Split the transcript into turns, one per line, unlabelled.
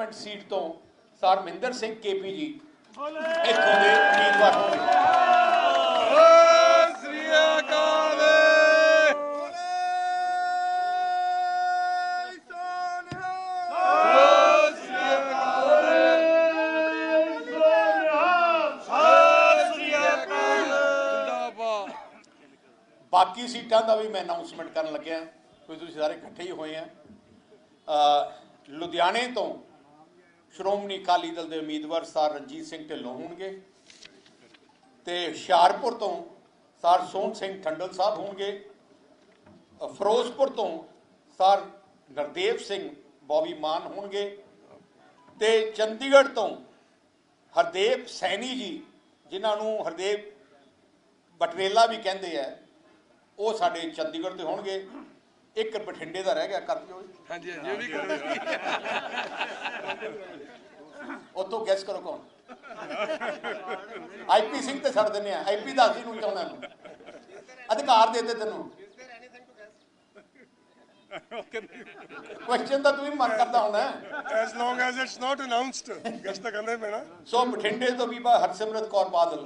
Parliament seat ਤੋਂ sir Mohinder Singh KP ji ਇੱਥੋਂ ਦੇ ਉਮੀਦਵਾਰ ਹੋਣਗੇ ਬਾਕੀ ਸੀਟਾਂ ਦਾ ਵੀ ਮੈਂ ਅਨਾਉਂਸਮੈਂਟ ਕਰਨ ਲੱਗਿਆ। ਕੋਈ ਤੁਸੀਂ ਸਾਰੇ ਇਕੱਠੇ ਹੀ ਹੋਏ ਆ। ਲੁਧਿਆਣੇ ਤੋਂ ਸ਼੍ਰੋਮਣੀ ਅਕਾਲੀ ਦਲ ਦੇ ਉਮੀਦਵਾਰ ਸਰ ਰਣਜੀਤ ਸਿੰਘ ਢਿੱਲੋਂ ਹੋਣਗੇ ਤੇ ਹੁਸ਼ਿਆਰਪੁਰ ਤੋਂ ਸਰ ਸੋਹਣ ਸਿੰਘ ਠੰਡਲ ਸਾਹਿਬ ਹੋਣਗੇ। ਫਿਰੋਜ਼ਪੁਰ ਤੋਂ ਸਰ ਨਰਦੇਵ ਸਿੰਘ ਬੌਬੀ ਮਾਨ ਹੋਣਗੇ ਤੇ ਚੰਡੀਗੜ੍ਹ ਤੋਂ ਹਰਦੇਵ ਸੈਣੀ ਜੀ, ਜਿਨ੍ਹਾਂ ਨੂੰ ਹਰਦੇਵ ਬਟਰੇਲਾ ਵੀ ਕਹਿੰਦੇ ਆ, ਉਹ ਸਾਡੇ ਚੰਡੀਗੜ੍ਹ ਦੇ ਹੋਣਗੇ। ਇੱਕ ਬਠਿੰਡੇ ਦਾ ਰਹਿ ਗਿਆ ਕਰ ਦਿਓ।
ਹਾਂਜੀ ਹਾਂਜੀ ਉਹ ਵੀ ਕਰੋ
ਉੱਥੋਂ ਗੈਸ ਕਰੋ ਕੌਣ? ਆਈਪੀ ਸਿੰਘ ਤੇ ਛੱਡ ਦਿੰਨੇ ਆ। ਆਈਪੀ ਦਾ ਅਸੀਂ ਨੂੰ ਚਾਹੁੰਦਾ ਨੂੰ ਅਧਿਕਾਰ ਦੇ ਦੇ ਤੈਨੂੰ। ਕੁਐਸਚਨ ਤਾਂ ਤੂੰ ਵੀ ਮਨ ਕਰਦਾ ਹੁੰਦਾ। ਹੈ।
As long as it's not announced. ਗੱਜ ਤਾਂ ਕਹਿੰਦੇ ਪੈਣਾ।
ਸੋ ਬਠਿੰਡੇ ਤੋਂ ਬੀਬਾ ਹਰਸਿਮਰਤ ਕੌਰ ਬਾਦਲ।